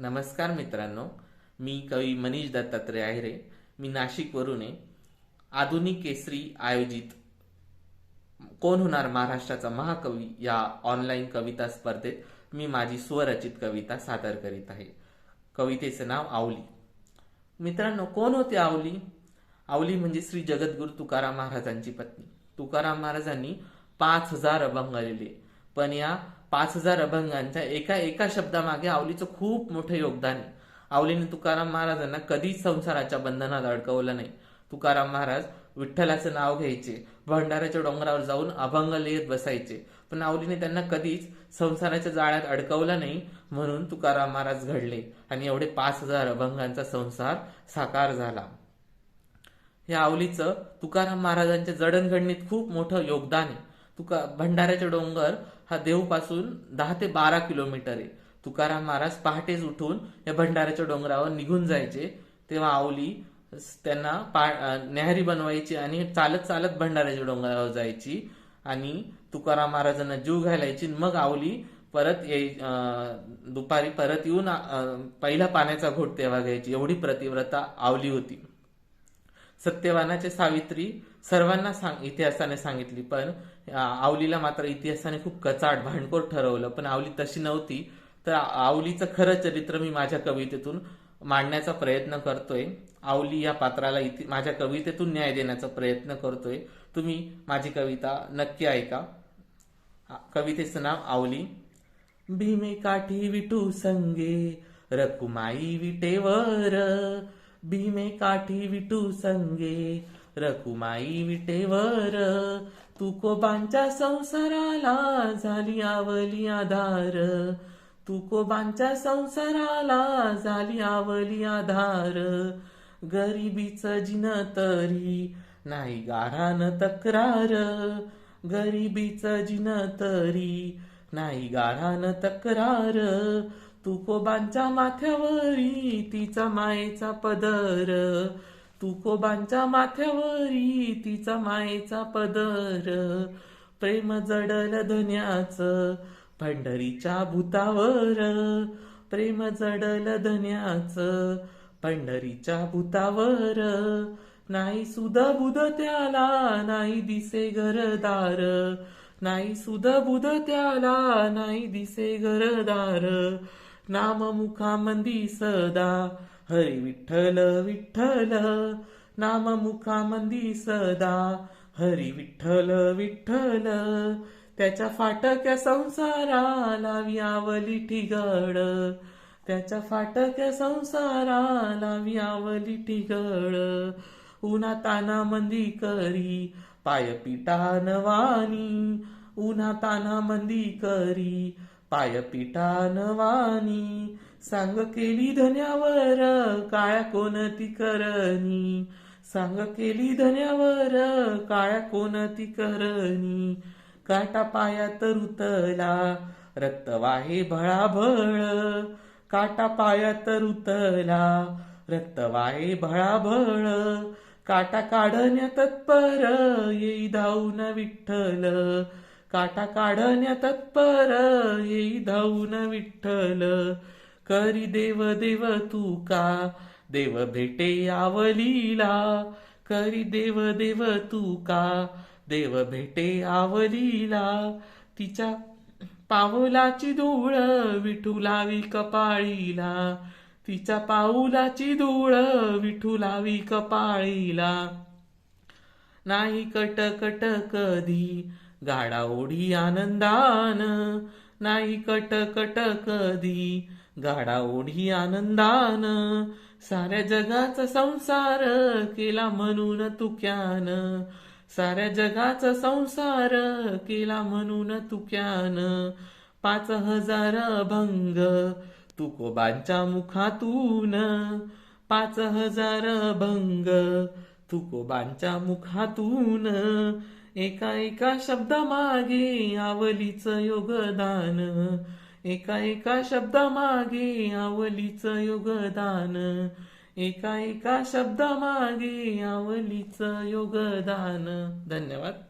नमस्कार मित्रांनो मी कवी मनीष दत्तात्रय आहेरे. मी नाशिकवरून आहे. आधुनिक केसरी आयोजित कोण होणार महाराष्ट्राचा महाकवी या ऑनलाईन कविता स्पर्धेत मी माझी स्वरचित कविता सादर करीत आहे. कवितेचं नाव आवली. मित्रांनो कोण होते आवली? आवली म्हणजे श्री जगद्गुरु तुकाराम महाराजांची पत्नी. तुकाराम महाराजांनी पाच हजार अभंग लिहिले. पण या पाच हजार अभंगांच्या एका एका शब्दामागे आवलीचं खूप मोठं योगदान आहे. आवलीने तुकाराम महाराजांना कधीच संसाराच्या बंधनात अडकवलं नाही. तुकाराम महाराज विठ्ठलाचं नाव घ्यायचे भंडाऱ्याच्या डोंगरावर जाऊन अभंग लिहित बसायचे पण आवलीने त्यांना कधीच संसाराच्या जाळ्यात अडकवलं नाही म्हणून तुकाराम महाराज घडले आणि एवढे पाच हजार अभंगांचा संसार साकार झाला. या आवलीचं तुकाराम महाराजांच्या जडणघडणीत खूप मोठं योगदान आहे. तुका भंडाऱ्याचे डोंगर हा देहूपासून दहा ते बारा किलोमीटर आहे. तुकाराम महाराज पहाटेच उठून या भंडाऱ्याच्या डोंगरावर निघून जायचे. तेव्हा आवली त्यांना पा न्याहारी बनवायची आणि चालत चालत भंडाऱ्याच्या डोंगरावर जायची आणि तुकाराम महाराजांना जीव घालायची. मग आवली परत ये दुपारी परत येऊन पहिला पाण्याचा घोट तेव्हा घ्यायची. एवढी प्रतिव्रता आवली होती. सत्यवानाचे सावित्री सर्वांना सांग इतिहासाने सांगितली पण आवलीला मात्र इतिहासाने खूप कचाट भांडखोर ठरवलं. पण आवली तशी नव्हती. तर आवलीचं खरं चरित्र मी माझ्या कवितेतून मांडण्याचा प्रयत्न करतोय. आवली या पात्राला इति माझ्या कवितेतून न्याय देण्याचा प्रयत्न करतोय. तुम्ही माझी कविता नक्की ऐका. कवितेचं नाव आवली. भीमे काठी विटू संगे रकुमाई विटेवर भीमे काठी विटू संगे रखुमाई विटेवर तुकोबांच्या संसाराला झाली आवली आधार तुकोबांच्या संसाराला झाली आवली आधार गरिबीच जिन तरी नाही गारान तक्रार गरिबीच जिन तरी नाही गारान तक्रार तुकोबांच्या माथ्यावरी तिचा मायेचा पदर. तुकोबांच्या माथ्यावरी तिचा मायेचा पदर. प्रेम जडल धन्याचं पंढरीच्या भूतावर. प्रेम जडल धन्याचं पंढरीच्या भूतावर. नाही सुध बुध त्याला नाही दिसे घरदार. नाही सुध बुध त्याला नाही दिसे घरदार. नाम मुखामंदी सदा हरी विठ्ठल विठ्ठल नाम मुखामंदी सदा हरी विठ्ठल विठ्ठल त्याच्या फाटक्या संसाराला व्यावली ठिगळ. त्याच्या फाटक्या संसाराला व्यावली ठिगळ. उन्हा ताना मंदी करी पाय पिटानवानी उन्हा ताना मंदी करी पाय पिटानवानी सांग केली धन्यावर काळ्या कोणती करणी. सांग केली धन्यावर काळ्या कोणती करणी. काटा पायात रुतला रक्त वाहे भळाभळ. काटा पायात रुतला रक्त वाहे भळाभळ. काटा काढण्या तत्पर येई धावून विठ्ठल. काटा काढण्या तत्पर येई धावून विठ्ठल. करी देव देव तू का? देव भेटे आवलीला. करी देव देव तू का? देव भेटे आवलीला. तिच्या पावलाची धूळ विठू लावी कपाळीला. तिच्या पाऊलाची धूळ विठू लावी कपाळीला. नाही कट कट कधी गाडा ओढी आनंदान नाही कट कट कधी. गाडा ओढी आनंदान साऱ्या जगाचा संसार केला म्हणून तुक्यान. साऱ्या जगाचा संसार केला म्हणून तुक्यान. पाच हजार भंग तुकोबांच्या मुखातून. पाच हजार भंग तुकोबांच्या मुखातून. एका एका शब्दामागे आवलीचं योगदान. एका एका शब्दामागे आवलीचं योगदान. एका एका शब्दामागे आवलीचं योगदान. धन्यवाद.